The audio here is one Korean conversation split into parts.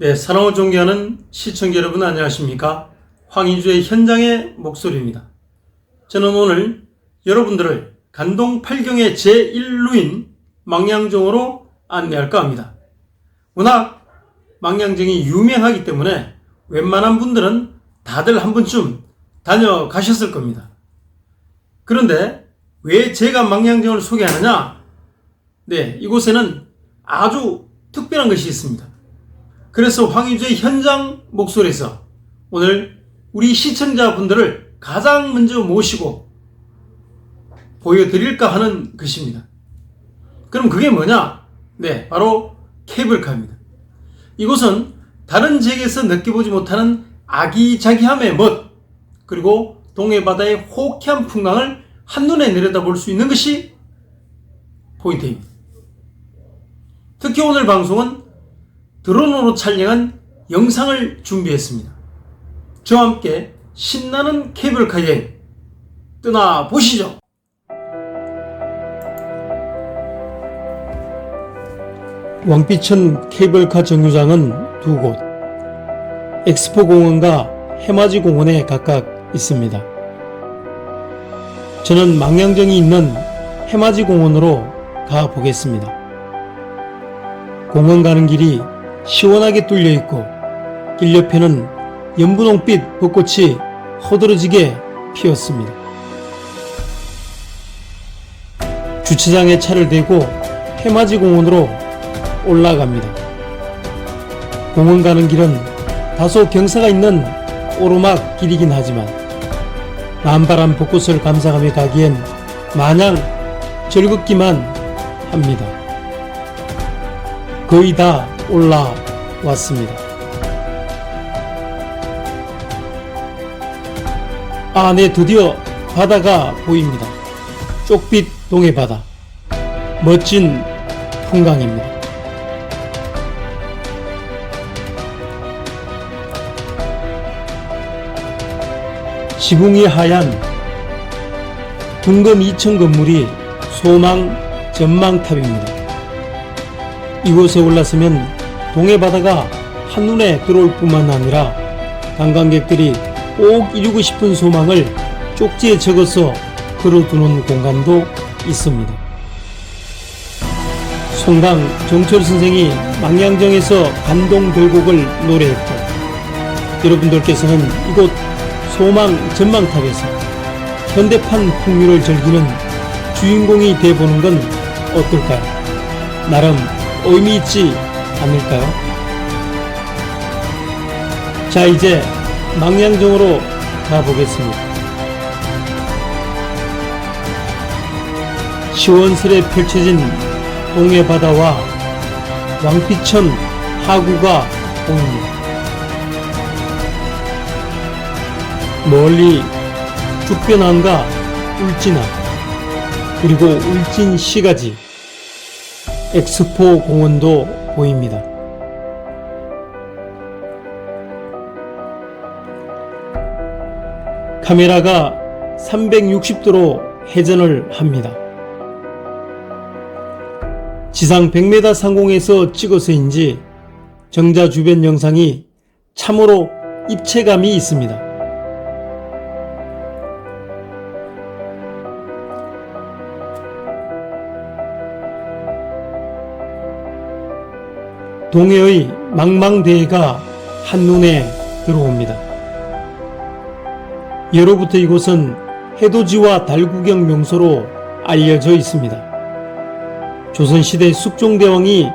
네, 사랑을 존경하는 시청자 여러분 안녕하십니까? 황인주의 현장의 목소리입니다. 저는 오늘 여러분들을 간동 8경의 제1루인 망량정으로 안내할까 합니다. 워낙 망량정이 유명하기 때문에 웬만한 분들은 다들 한 번쯤 다녀가셨을 겁니다. 그런데 왜 제가 망량정을 소개하느냐? 네, 이곳에는 아주 특별한 것이 있습니다. 그래서 황희주의 현장 목소리에서 오늘 우리 시청자분들을 가장 먼저 모시고 보여드릴까 하는 것입니다. 그럼 그게 뭐냐? 네, 바로 케이블카입니다. 이곳은 다른 지역에서 느껴보지 못하는 아기자기함의 멋, 그리고 동해바다의 호쾌한 풍광을 한눈에 내려다볼 수 있는 것이 포인트입니다. 특히 오늘 방송은 드론으로 촬영한 영상을 준비했습니다. 저와 함께 신나는 케이블카 여행 떠나 보시죠. 왕비천 케이블카 정류장은 두 곳, 엑스포 공원과 해맞이 공원에 각각 있습니다. 저는 망량정이 있는 해맞이 공원으로 가 보겠습니다. 공원 가는 길이 시원하게 뚫려 있고 길 옆에는 연분홍빛 벚꽃이 허드러지게 피었습니다. 주차장에 차를 대고 해맞이 공원으로 올라갑니다. 공원 가는 길은 다소 경사가 있는 오르막 길이긴 하지만 남바람 벚꽃을 감상하며 가기엔 마냥 즐겁기만 합니다. 거의 다 올라왔습니다. 아, 네, 드디어 바다가 보입니다. 쪽빛 동해 바다. 멋진 풍광입니다. 지붕이 하얀 둥근 2층 건물이 소망 전망탑입니다. 이곳에 올랐으면 동해 바다가 한눈에 들어올 뿐만 아니라 관광객들이 꼭 이루고 싶은 소망을 쪽지에 적어서 걸어두는 공간도 있습니다. 송강 정철 선생이 망양정에서 감동 별곡을 노래했고 여러분들께서는 이곳 소망 전망탑에서 현대판 풍류를 즐기는 주인공이 돼보는 건 어떨까요? 나름 의미 있지 않을까요? 자, 이제 망량정으로 가보겠습니다. 시원스레 펼쳐진 동해 바다와 왕피천 하구가 보입니다. 멀리 죽변항과 울진항 그리고 울진 시가지 엑스포 공원도 보입니다. 카메라가 360도로 회전을 합니다. 지상 100m 상공에서 찍어서인지 정자 주변 영상이 참으로 입체감이 있습니다. 동해의 망망대해가 한눈에 들어옵니다. 예로부터 이곳은 해돋이와 달구경 명소로 알려져 있습니다. 조선시대 숙종대왕이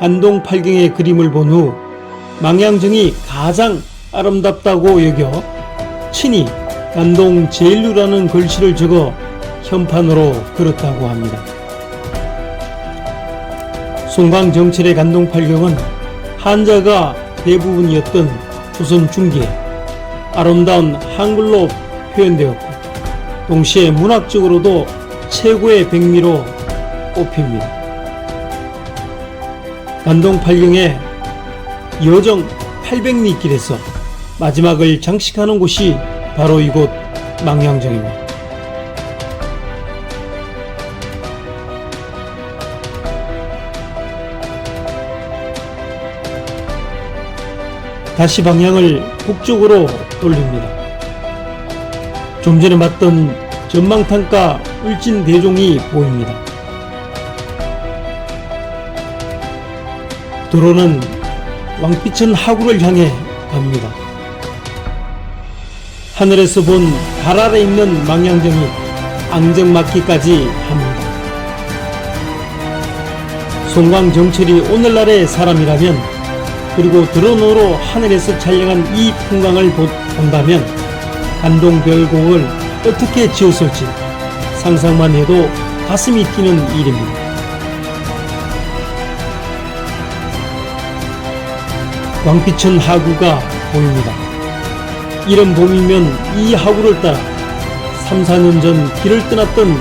간동 팔경의 그림을 본 후 망양정이 가장 아름답다고 여겨 친히 간동 제일루라는 글씨를 적어 현판으로 그렸다고 합니다. 송광정철의 간동 팔경은 한자가 대부분이었던 조선 중기에 아름다운 한글로 표현되었고 동시에 문학적으로도 최고의 백미로 꼽힙니다. 간동 팔경의 여정 800리 길에서 마지막을 장식하는 곳이 바로 이곳 망양정입니다. 다시 방향을 북쪽으로 돌립니다. 좀 전에 봤던 전망탄가 울진 대종이 보입니다. 도로는 왕피천 하구를 향해 갑니다. 하늘에서 본 달 아래 있는 망향정이 앙정맞기까지 합니다. 송광정철이 오늘날의 사람이라면 그리고 드론으로 하늘에서 촬영한 이 풍광을 보- 본다면 감동 별곡을 어떻게 지었을지 상상만 해도 가슴이 뛰는 일입니다. 왕피천 하구가 보입니다. 이런 봄이면 이 하구를 따라 3, 4년 전 길을 떠났던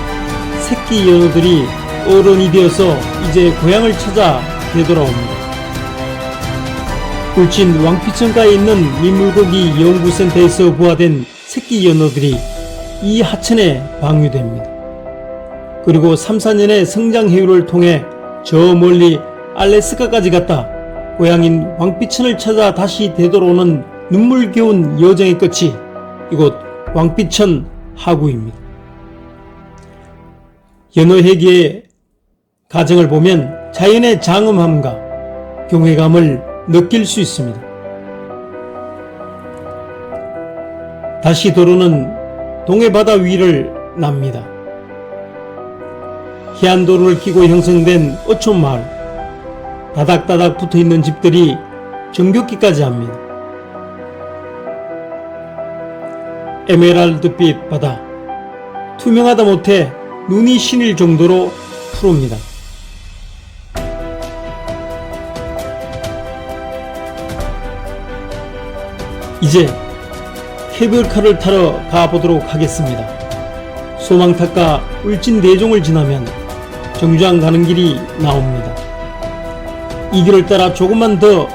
새끼 연어들이 어른이 되어서 이제 고향을 찾아 되돌아옵니다. 울진 왕피천가에 있는 민물고기 연구센터에서 부화된 새끼 연어들이 이 하천에 방류됩니다. 그리고 3, 4년의 성장 해유를 통해 저 멀리 알래스카까지 갔다 고향인 왕피천을 찾아 다시 되돌아오는 눈물겨운 여정의 끝이 이곳 왕피천 하구입니다. 연어회계의 가정을 보면 자연의 장엄함과 경외감을 느낄 수 있습니다. 다시 도로는 동해바다 위를 납니다. 해안도로를 끼고 형성된 어촌마을 다닥다닥 붙어 있는 집들이 정겹기까지 합니다. 에메랄드빛 바다 투명하다 못해 눈이 신일 정도로 푸릅니다. 이제 케이블카를 타러 가보도록 하겠습니다. 소망탑과 울진 대종을 지나면 정주항 가는 길이 나옵니다. 이 길을 따라 조금만 더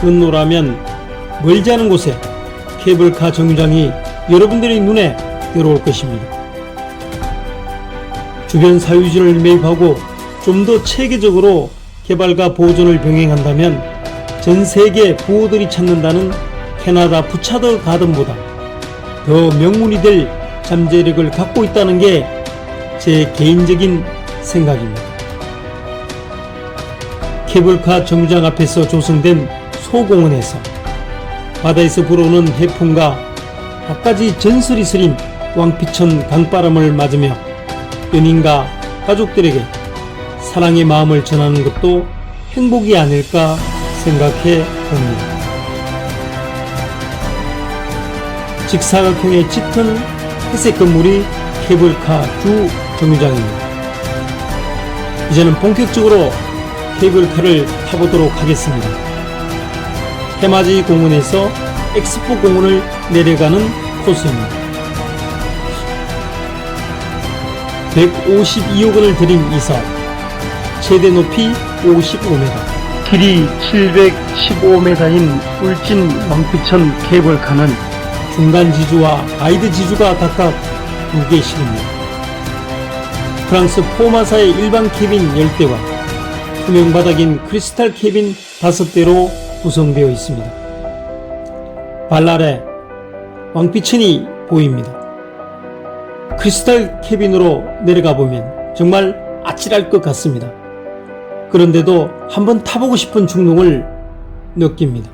건너라면 멀지 않은 곳에 케이블카 정류장이 여러분들의 눈에 들어올 것입니다. 주변 사유지를 매입하고 좀 더 체계적으로 개발과 보존을 병행한다면 전 세계 부호들이 찾는다는 캐나다 부차더 가든보다 더 명문이 될 잠재력을 갖고 있다는 게 제 개인적인 생각입니다. 케이블카 정류장 앞에서 조성된 소공원에서 바다에서 불어오는 해풍과 갖가지 전설이 스린 왕피천 강바람을 맞으며 연인과 가족들에게 사랑의 마음을 전하는 것도 행복이 아닐까 생각해 봅니다. 직사각형의 짙은 회색 건물이 케이블카 주 정류장입니다. 이제는 본격적으로 케이블카를 타보도록 하겠습니다. 해맞이 공원에서 엑스포 공원을 내려가는 코스입니다. 152억 원을 들인 이 사업. 최대 높이 55m, 길이 715m인 울진 왕피천 케이블카는 중간 지주와 가이드 지주가 각각 두 개씩입니다. 프랑스 포마사의 일반 캐빈 10대와 투명 바닥인 크리스탈 캐빈 5대로 구성되어 있습니다. 발 아래 왕피천이 보입니다. 크리스탈 캐빈으로 내려가 보면 정말 아찔할 것 같습니다. 그런데도 한번 타보고 싶은 충동을 느낍니다.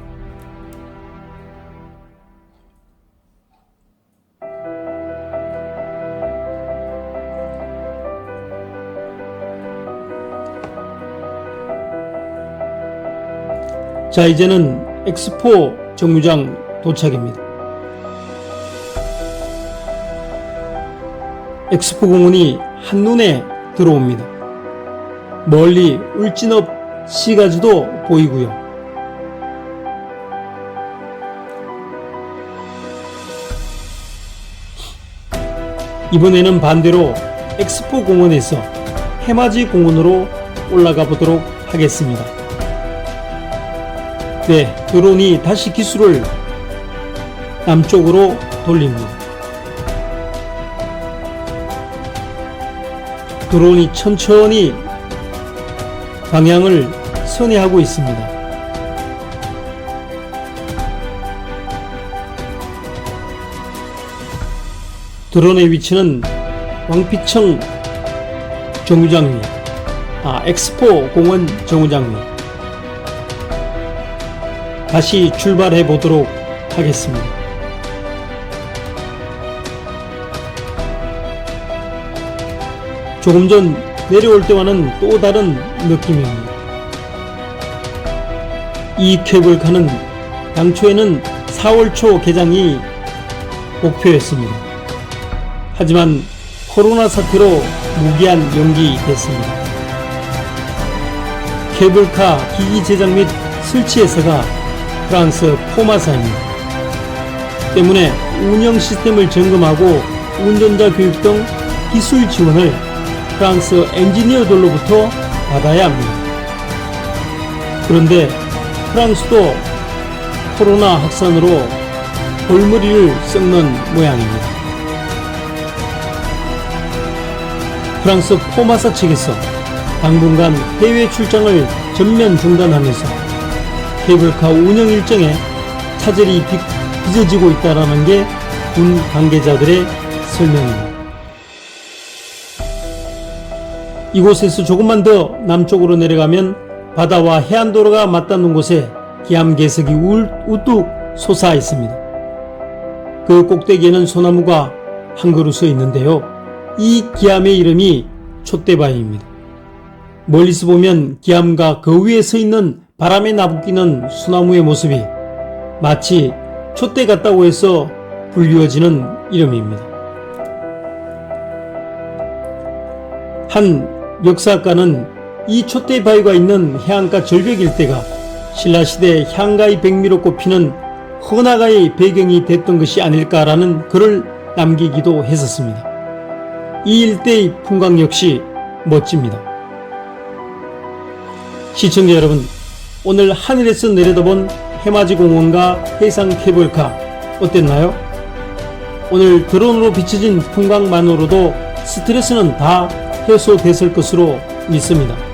자, 이제는 엑스포 정류장 도착입니다. 엑스포 공원이 한눈에 들어옵니다. 멀리 울진읍 시가지도 보이고요. 이번에는 반대로 엑스포 공원에서 해맞이 공원으로 올라가 보도록 하겠습니다. 네, 드론이 다시 기술을 남쪽으로 돌립니다. 드론이 천천히 방향을 선회하고 있습니다. 드론의 위치는 왕피청 정류장 위, 아, 엑스포 공원 정류장 위, 다시 출발해 보도록 하겠습니다. 조금 전 내려올 때와는 또 다른 느낌입니다. 이 케이블카는 당초에는 4월 초 개장이 목표였습니다. 하지만 코로나 사태로 무기한 연기됐습니다. 케이블카 기기 제작 및 설치 회사가 프랑스 포마사입니다. 때문에 운영 시스템을 점검하고 운전자 교육 등 기술 지원을 프랑스 엔지니어들로부터 받아야 합니다. 그런데 프랑스도 코로나 확산으로 골머리를 썩는 모양입니다. 프랑스 포마사 측에서 당분간 해외 출장을 전면 중단하면서 케이블카 운영 일정에 차질이 빚- 빚어지고 있다는 게 군 관계자들의 설명입니다. 이곳에서 조금만 더 남쪽으로 내려가면 바다와 해안도로가 맞닿는 곳에 기암괴석이 울- 우뚝 솟아 있습니다. 그 꼭대기에는 소나무가 한 그루 서 있는데요. 이 기암의 이름이 촛대바위입니다. 멀리서 보면 기암과 그 위에 서 있는 바람에 나부끼는 소나무의 모습이 마치 촛대 같다고 해서 불리워지는 이름입니다. 한 역사가는 이 촛대 바위가 있는 해안가 절벽 일대가 신라시대 향가의 백미로 꼽히는 헌화가의 배경이 됐던 것이 아닐까라는 글을 남기기도 했었습니다. 이 일대의 풍광 역시 멋집니다. 시청자 여러분, 오늘 하늘에서 내려다본 해맞이 공원과 해상 케이블카 어땠나요? 오늘 드론으로 비춰진 풍광만으로도 스트레스는 다 해소됐을 것으로 믿습니다.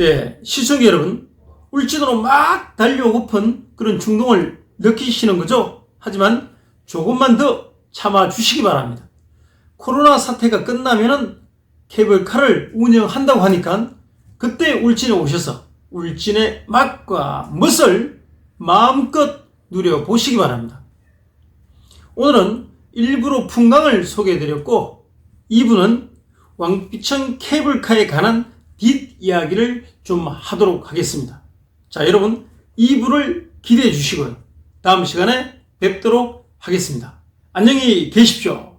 예, 시청자 여러분, 울진으로 막 달려오고픈 그런 충동을 느끼시는 거죠? 하지만 조금만 더 참아 주시기 바랍니다. 코로나 사태가 끝나면은 케이블카를 운영한다고 하니까 그때 울진에 오셔서 울진의 맛과 멋을 마음껏 누려보시기 바랍니다. 오늘은 일부러 풍광을 소개해드렸고 2부는 왕비천 케이블카에 관한 뒷 이야기를 좀 하도록 하겠습니다. 자, 여러분 2부를 기대해 주시고요. 다음 시간에 뵙도록 하겠습니다. 안녕히 계십시오.